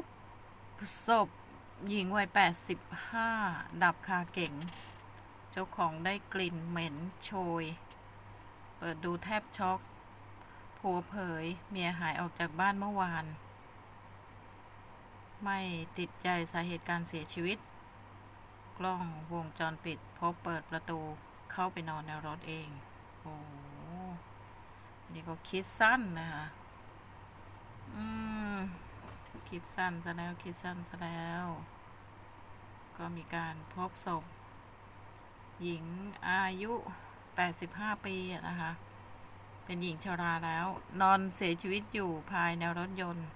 บศพหญิงวัย 85 ดับคาเก๋ง เจ้าของได้กลิ่นเหม็นโชย เปิดดูแทบช็อกผัวเผย เมียหายออกจากบ้านเมื่อวาน ไม่ติดใจสาเหตุการเสียชีวิต กล้องวงจรปิดพบเปิดประตูเข้าไปนอนในรถเอง โอ้โหนี่ก็คิดสั้นนะคะ อืม คิดสั้นซะแล้วคิดสั้นซะแล้ว ก็มีการพบศพ หญิงอายุ 85 ปีนะคะ เป็นหญิงชราแล้ว นอนเสียชีวิตอยู่ภายในรถยนต์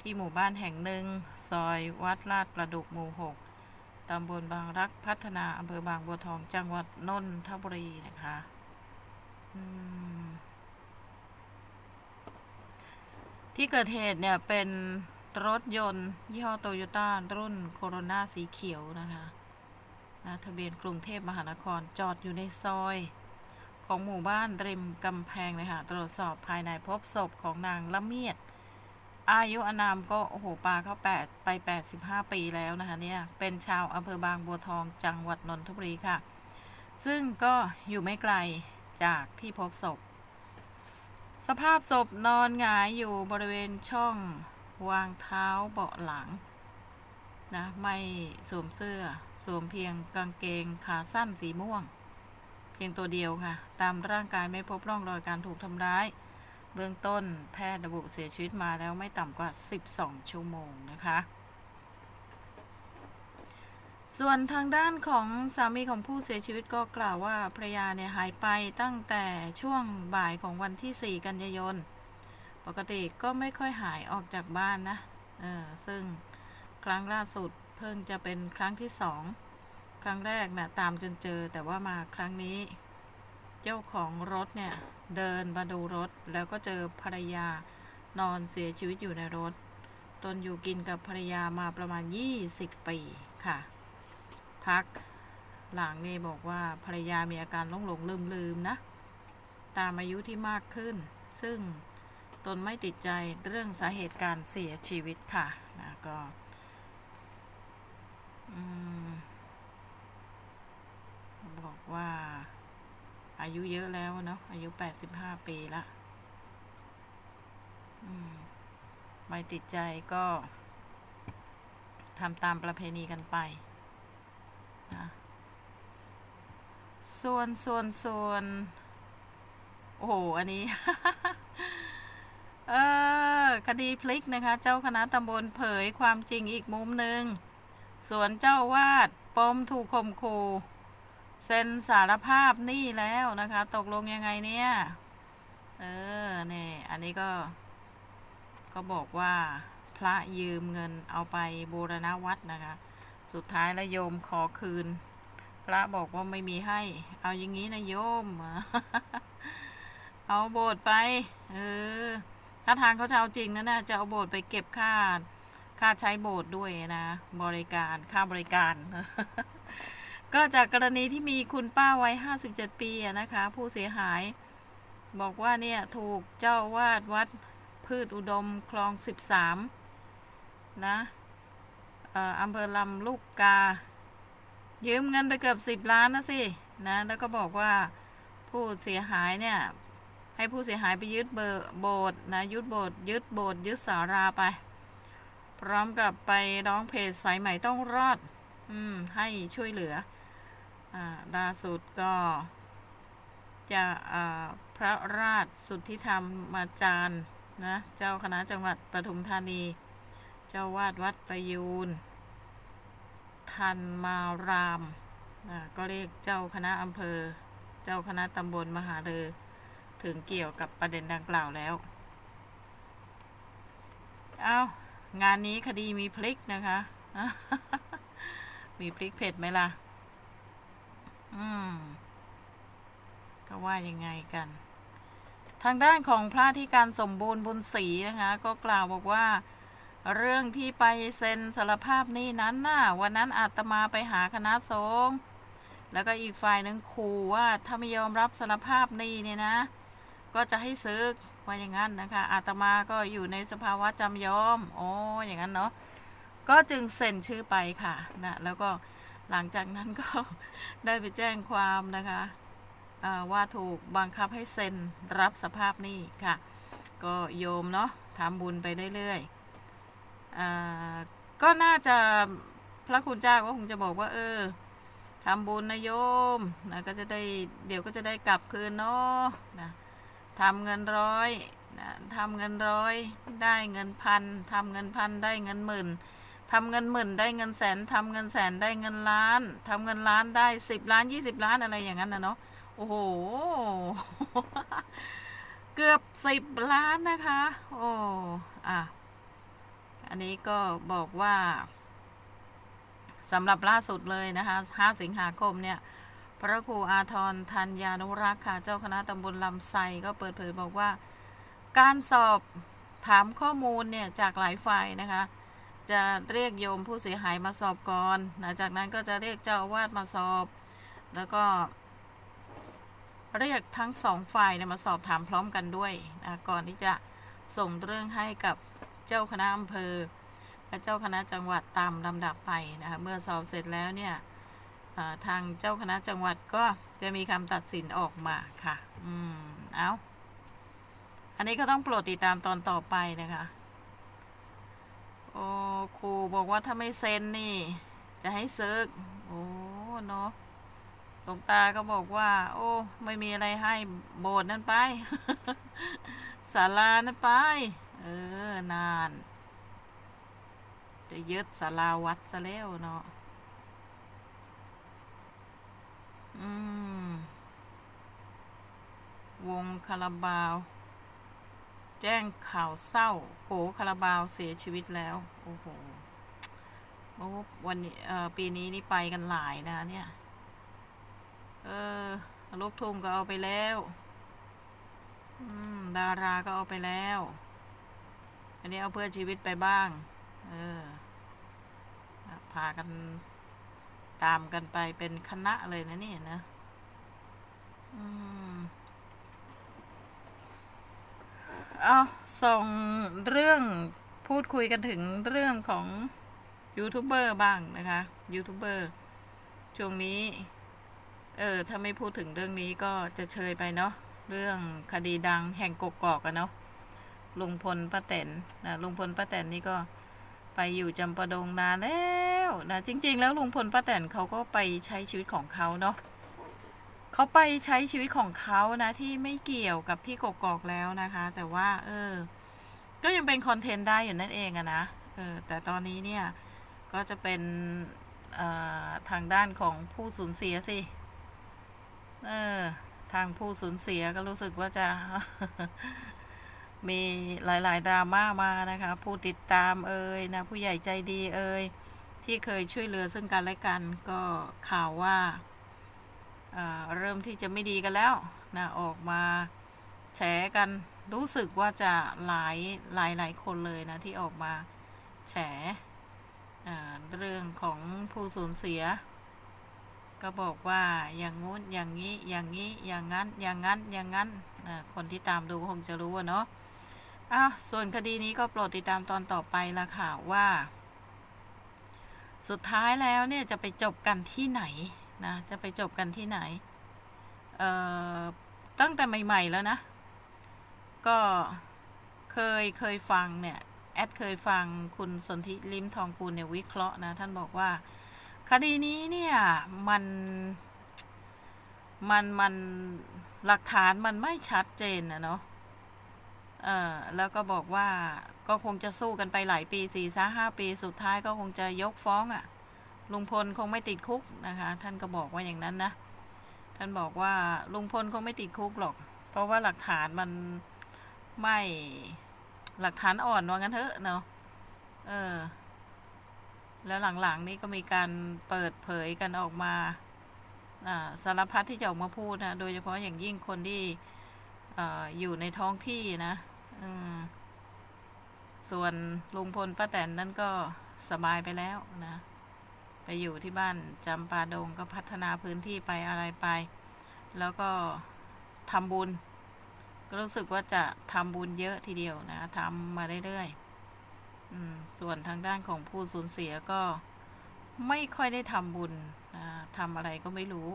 ที่หมู่บ้านแห่งหนึ่ง ซอยวัดลาดประดุกหมู่ 6ตำบลบางรักพัฒนาอำเภอบางบัวทองจังหวัดนนทบุรีนะคะที่เกิดเหตุเนี่ยเป็น รถยนต์ ยี่ห้อโตโยต้ารุ่นโคโรนาสีเขียวนะคะนะทะเบียนกรุงเทพมหานครจอดอยู่ในซอย ของหมู่บ้านริมกำแพงเลยค่ะตรวจสอบภายในพบศพของนางละเมียด อายุอานามก็ โอ้โหปลาเข้าแปดไป 85 ปีแล้วนะคะเนี่ย เป็นชาวอำเภอบางบัวทองจังหวัดนนทบุรีค่ะ ซึ่งก็อยู่ไม่ไกลจากที่พบศพ สภาพศพนอนหงายอยู่บริเวณช่อง วางเท้าเบาะหลังนะไม่สวมเสื้อ สวมเพียงกางเกงขาสั้นสีม่วง เพียงตัวเดียวค่ะ ตามร่างกายไม่พบร่องรอยการถูกทำร้าย เบื้องต้นแพทย์ระบุเสียชีวิตมาแล้วไม่ต่ำกว่า 12 ชั่วโมงนะคะ ส่วนทางด้านของสามีของผู้เสียชีวิตก็กล่าวว่าภรรยาเนี่ยหายไปตั้งแต่ช่วงบ่ายของวันที่ 4 กันยายน ปกติก็ไม่ค่อยหายออกจากบ้านนะ เออ ซึ่งครั้งล่าสุดเพิ่งจะเป็นครั้งที่สอง ครั้งแรกนะ่ะตามจนเจอ แต่ว่ามาครั้งนี้ เจ้าของรถเนี่ย เดินมาดูรถ แล้วก็เจอภรรยานอนเสียชีวิตอยู่ในรถ ตนอยู่กินกับภรรยามาประมาณ 20 ปีค่ะ พักหลังนี่บอกว่าภรรยามีอาการหลงหลงลืมลืมนะ ตามอายุที่มากขึ้น ซึ่ง ตนไม่ติดใจเรื่องสาเหตุการเสียชีวิตค่ะนะก็บอกว่าอายุเยอะแล้วเนาะอายุ 85 ปีละมไม่ติดใจก็ทำตามประเพณีกันไปนะส่วนส่วนส่วน โอ้โห อันนี้ เออ คดีพลิกนะคะ เจ้าคณะตำบลเผยความจริงอีกมุมหนึ่งส่วนเจ้าวาดปมถูกข่มขู่เซ็นสารภาพหนี่แล้วนะคะ ตกลงยังไงเนี่ย เออเนี่ยอันนี้ก็ ก็บอกว่าพระยืมเงินเอาไปบูรณวัดนะคะ สุดท้ายแล้วโยมขอคืน พระบอกว่าไม่มีให้ เอาอย่างนี้นะโยม เอาโบสถ์ไป เออ ถ้าทางเขาจะเอาจริงนะนะจะเอาโบสถ์ไปเก็บค่า ค่าใช้โบสถ์ด้วยนะ บริการค่าบริการ ก็จากกรณีที่มีคุณป้าวัย57ปีนะคะ ผู้เสียหาย บอกว่าเนี่ยถูกเจ้าวาดวัดพืชอุดมคลอง13นะเอ่ออำเภอลำลูกกา ยืมเงินไปเกือบ10ล้านนะสินะ แล้วก็บอกว่าผู้เสียหายเนี่ย ให้ผู้เสียหายไปยึดเบอร์โบสถ์นะยึดโบสถ์ยึดโบสถ์ยึดสาราไป พร้อมกับไปร้องเพจสายใหม่ต้องรอด อืม ให้ช่วยเหลือ อ่าล่าสุดก็ จะอ่าพระราชสุทธิธรรมมาจารย์นะเจ้าคณะจังหวัดปทุมธานี เจ้าวาดวัดประยูนทันมารามอ่าก็เรียกเจ้าคณะอำเภอ เจ้าคณะตำบลมหาเรือ ถึงเกี่ยวกับประเด็นดังกล่าวแล้ว เอางานนี้คดีมีพลิกนะคะ มีพลิกเผ็ดไหมล่ะ อืมก็ว่ายังไงกัน ทางด้านของพระที่การสมบูรณ์บุญศรีนะคะ ก็กล่าวบอกว่า เรื่องที่ไปเซ็นสารภาพนี้นั้นน่ะวันนั้นอาตมาไปหาคณะสงฆ์แล้วก็อีกฝ่ายหนึ่งขู่ว่าถ้าไม่ยอมรับสารภาพนี้เนี่ยนะ ก็จะให้ซึกพว่าอย่างนั้นนะคะอาตมาก็อยู่ในสภาวะจำยอมโอ๋ออย่างนั้นเนาะก็จึงเซ็นชื่อไปค่ะนะแล้วก็หลังจากนั้นก็ได้ไปแจ้งความนะคะว่าถูกบังคับให้เซ็นรับสภาพหนี้ค่ะ ก็โยมเนาะทำบุญไปเรื่อยๆอ่าก็น่าจะพระคุณเจ้าก็คงจะบอกว่า เออทำบุญนะโยมนะก็จะได้เดี๋ยวก็จะได้กลับคืนเนาะนะ ทำเงินร้อยนะทำเงินร้อยได้เงินพันทำเงินพันได้เงินหมื่นทำเงินหมื่นได้เงินแสนทำเงินแสนได้เงินล้านทำเงินล้านได้สิบล้านยี่สิบล้านอะไรอย่างนั้นนะเนาะโอ้โหเกือบสิบล้านนะคะ โอ้อะอันนี้ก็บอกว่าสำหรับล่าสุดเลยนะคะ 5 สิงหาคมเนี่ย พระครูอาทรธัญญานุรักษ์ค่ะ เจ้าคณะตำบลลำไส้ก็เปิดเผยบอกว่า การสอบถามข้อมูลเนี่ยจากหลายฝ่ายนะคะ จะเรียกโยมผู้เสียหายมาสอบก่อนนะจากนั้นก็จะเรียกเจ้าอาวาสมาสอบ แล้วก็ เรียกทั้งสองฝ่ายเนี่ยมาสอบถามพร้อมกันด้วยนะก่อนที่จะส่งเรื่องให้กับเจ้าคณะอำเภอและเจ้าคณะจังหวัดตามลำดับไปนะคะเมื่อสอบเสร็จแล้วเนี่ย ทางเจ้าคณะจังหวัดก็จะมีคำตัดสินออกมาค่ะ อืม เอาอันนี้ก็ต้องโปรดติดตามตอนต่อไปนะคะ โอ้ครูบอกว่าถ้าไม่เซ็นนี่ จะให้ซึก โอ้เนาะหลวงตาก็บอกว่า โอ้ ไม่มีอะไรให้โบสถ์นั่นไปศาลานั่นไป เออ นาน จะยึดศาลาวัดซะแล้วเนาะ อืม วงคาราบาว แจ้งข่าวเศร้าโกคาราบาวเสียชีวิตแล้ว โอ้โหโอ้วันนี้เอ่อปีนี้นี่ไปกันหลายนะเนี่ย เออลูกทุ่งก็เอาไปแล้ว อืม ดาราก็เอาไปแล้ว อันนี้เอาเพื่อชีวิตไปบ้าง เออพากัน ตามกันไปเป็นคณะเลยนะนี่นะอืมเอาส่งเรื่องพูดคุยกันถึงเรื่องของยูทูบเบอร์บ้างนะคะยูทูบเบอร์ช่วงนี้ เออ ถ้าไม่พูดถึงเรื่องนี้ก็จะเชยไปเนาะเรื่องคดีดังแห่งกกอกอะเนาะลุงพลป้าแตนนะลุงพลป้าแตนนี่ก็ ไปอยู่จำปาดงนานแล้วนะจริง ๆ แล้วลุงพลป้าแตนเขาก็ไปใช้ชีวิตของเขาเนาะเขาไปใช้ชีวิตของเขานะที่ไม่เกี่ยวกับที่กกอกแล้วนะคะ แต่ว่า เออ ก็ยังเป็นคอนเทนต์ได้อยู่นั่นเองอะนะเออแต่ตอนนี้เนี่ยก็จะเป็นอ่อทางด้านของผู้สูญเสียสิเออทางผู้สูญเสียก็รู้สึกว่าจะ มีหลาย ๆ ดราม่ามานะคะ ผู้ติดตามเอ่ยนะ ผู้ใหญ่ใจดีเอ่ยที่เคยช่วยเหลือซึ่งกันและกันก็ข่าวว่าเอ่อเริ่มที่จะไม่ดีกันแล้วนะออกมาแฉกันรู้สึกว่าจะหลายหลายหลายคนเลยนะ ที่ออกมาแฉเรื่องของผู้สูญเสีย ก็บอกว่าอย่างงู้นอย่างนี้อย่างนี้อย่างนั้นอย่างนั้นอย่างนั้นคนที่ตามดูคงจะรู้อะเนาะ อ้าวส่วนคดีนี้ก็โปรดติดตามตอนต่อไปละค่ะว่า สุดท้ายแล้วเนี่ยจะไปจบกันที่ไหนนะจะไปจบกันที่ไหน เอ่อ ตั้งแต่ใหม่ๆแล้วนะ ก็เคยเคยฟังเนี่ย แอดเคยฟังคุณสนธิลิมทองกูลเนี่ยวิเคราะห์นะ ท่านบอกว่า คดีนี้เนี่ยมันมันมันหลักฐานมันไม่ชัดเจนนะเนาะ เออแล้วก็บอกว่าก็คงจะสู้กันไปหลายปีสี่สห้าปีสุดท้ายก็คงจะยกฟ้องอะ่ะลุงพลคงไม่ติดคุกนะคะ ท่านก็บอกว่าอย่างนั้นนะ ท่านบอกว่าลุงพลคงไม่ติดคุกหรอก เพราะว่าหลักฐานมันไม่หลักฐานอ่อนว่างั้นเถอะเนาะเออ แล้วหลังๆนี่ก็มีการเปิดเผยกันออกมาสารพัดที่จะออกมาพูดนะ โดยเฉพาะอย่างยิ่งคนที่ออยู่ในท้องที่นะ ส่วนลุงพลป้าแตนนั่นก็สบายไปแล้วนะ ไปอยู่ที่บ้านจำปาดงก็พัฒนาพื้นที่ไปอะไรไป แล้วก็ทำบุญ ก็รู้สึกว่าจะทำบุญเยอะทีเดียวนะทำมาเรื่อยๆส่วนทางด้านของผู้สูญเสียก็ไม่ค่อยได้ทำบุญนะทำอะไรก็ไม่รู้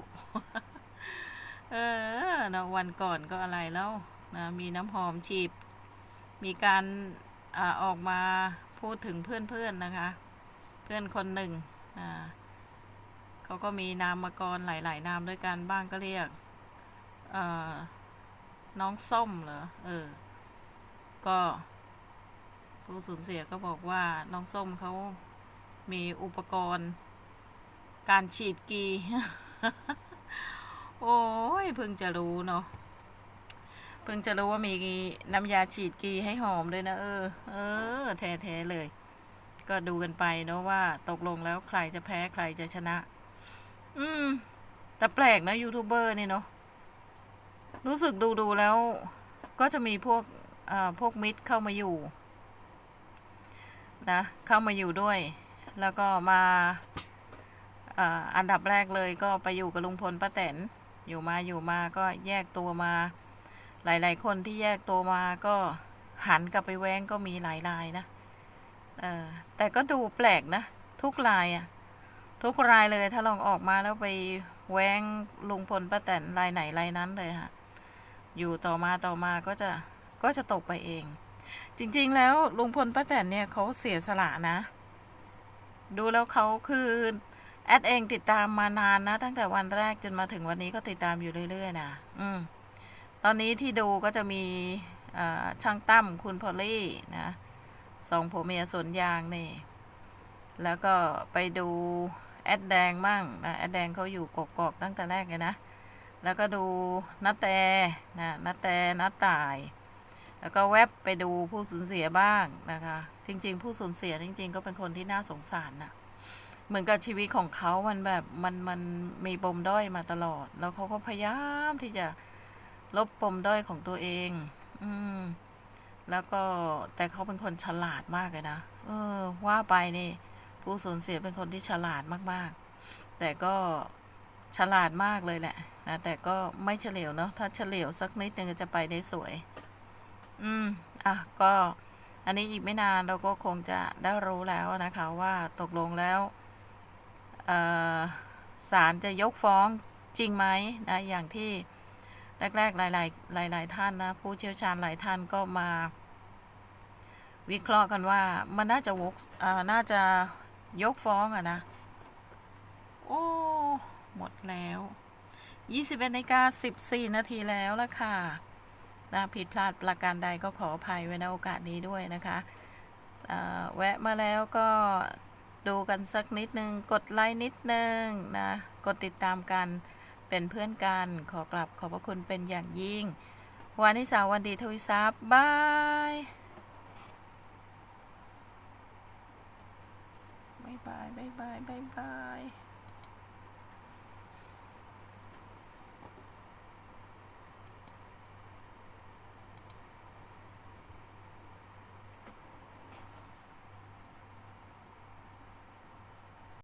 เออนะวันก่อนก็อะไรแล้วนะมีน้ำหอมฉีบ มีการอาออกมาพูดถึงเพื่อนๆนะคะ เพื่อนคนหนึ่งเขาก็มีนามกรหลาย ๆ นามด้วยกันบ้างก็เรียกน้องส้มเหรอเออ ก็ผู้สูญเสียก็บอกว่าน้องส้มเขามีอุปกรณ์ การฉีดกี โอ้ยเพิ่งจะรู้เนาะ เพิ่งจะรู้ว่ามีน้ำยาฉีดกีให้หอมด้วยนะ เออ เออ แท้ๆเลย ก็ดูกันไปเนาะว่าตกลงแล้วใครจะแพ้ใครจะชนะ อืม แต่แปลกนะยูทูบเบอร์นี่เนาะรู้สึกดูดูๆแล้ว ก็จะมีพวกเอ่อพวกมิตรเข้ามาอยู่ นะ เข้ามาอยู่ด้วย แล้วก็มาอ่ออันดับแรกเลยก็ไปอยู่กับลุงพลป้าแตนอยู่มาอยู่มาก็แยกตัวมา หลาย ๆ คนที่แยกตัวมาก็หันกลับไปแว้งก็มีหลายรายนะเออแต่ก็ดูแปลกนะ ทุกรายอะทุกรายเลยถ้าลองออกมาแล้วไปแว้งลุงพลป้าแตนรายไหนรายนั้นเลยค่ะอยู่ต่อมาต่อมาก็จะก็จะตกไปเอง จริง ๆ แล้วลุงพลป้าแตนเนี่ยเขาเสียสละนะ ดูแล้วเขาคือแอดเองติดตามมานานนะ ตั้งแต่วันแรกจนมาถึงวันนี้ก็ติดตามอยู่เรื่อย ๆ นะอืม ตอนนี้ที่ดูก็จะมีช่างตั้มคุณพอลลี่นะสองผัวเมียสวนยางนี่ แล้วก็ไปดูแอดแดงมั่งนะแอดแดงเขาอยู่กกอกตั้งแต่แรกเลยนะ แล้วก็ดูนัตแตนะนัตแตนัตตาย แล้วก็แวบไปดูผู้สูญเสียบ้างนะคะ จริง ๆ ผู้สูญเสียจริง ๆ ก็เป็นคนที่น่าสงสารนะเหมือนกับชีวิตของเขามันแบบมันมันมีปมด้อยมาตลอด แล้วเขาก็พยายามที่จะ ลบปมด้อยของตัวเอง อืม แล้วก็แต่เขาเป็นคนฉลาดมากเลยนะ เออ ว่าไปนี่ ผู้สูญเสียเป็นคนที่ฉลาดมากๆ แต่ก็ฉลาดมากเลยแหละนะแต่ก็ไม่เฉลียวเนาะถ้าเฉลียวสักนิดนึงก็จะไปได้สวย อืม อะ ก็ อันนี้อีกไม่นานเราก็คงจะได้รู้แล้วนะคะว่าตกลงแล้วศาลจะยกฟ้องจริงไหมนะอย่างที่ แรกๆหลายๆหลายๆท่านนะ ผู้เชี่ยวชาญหลายท่านก็มา วิเคราะห์กันว่ามันน่าจะวกอ่าน่าจะยกฟ้องอะนะ โอ้ หมดแล้ว21นาฬิกา14 นาทีแล้วละค่ะนะผิดพลาดประการใดก็ขออภัยไว้ในโอกาสนี้ด้วยนะคะแวะมาแล้วก็ดูกันสักนิดนึง กดไลค์นิดนึงนะ กดติดตามกัน เป็นเพื่อนกันขอกลับขอบพระคุณเป็นอย่างยิ่งวันที่สาววันดีทวิทรัพย์บายบายบายบายบายบายบาย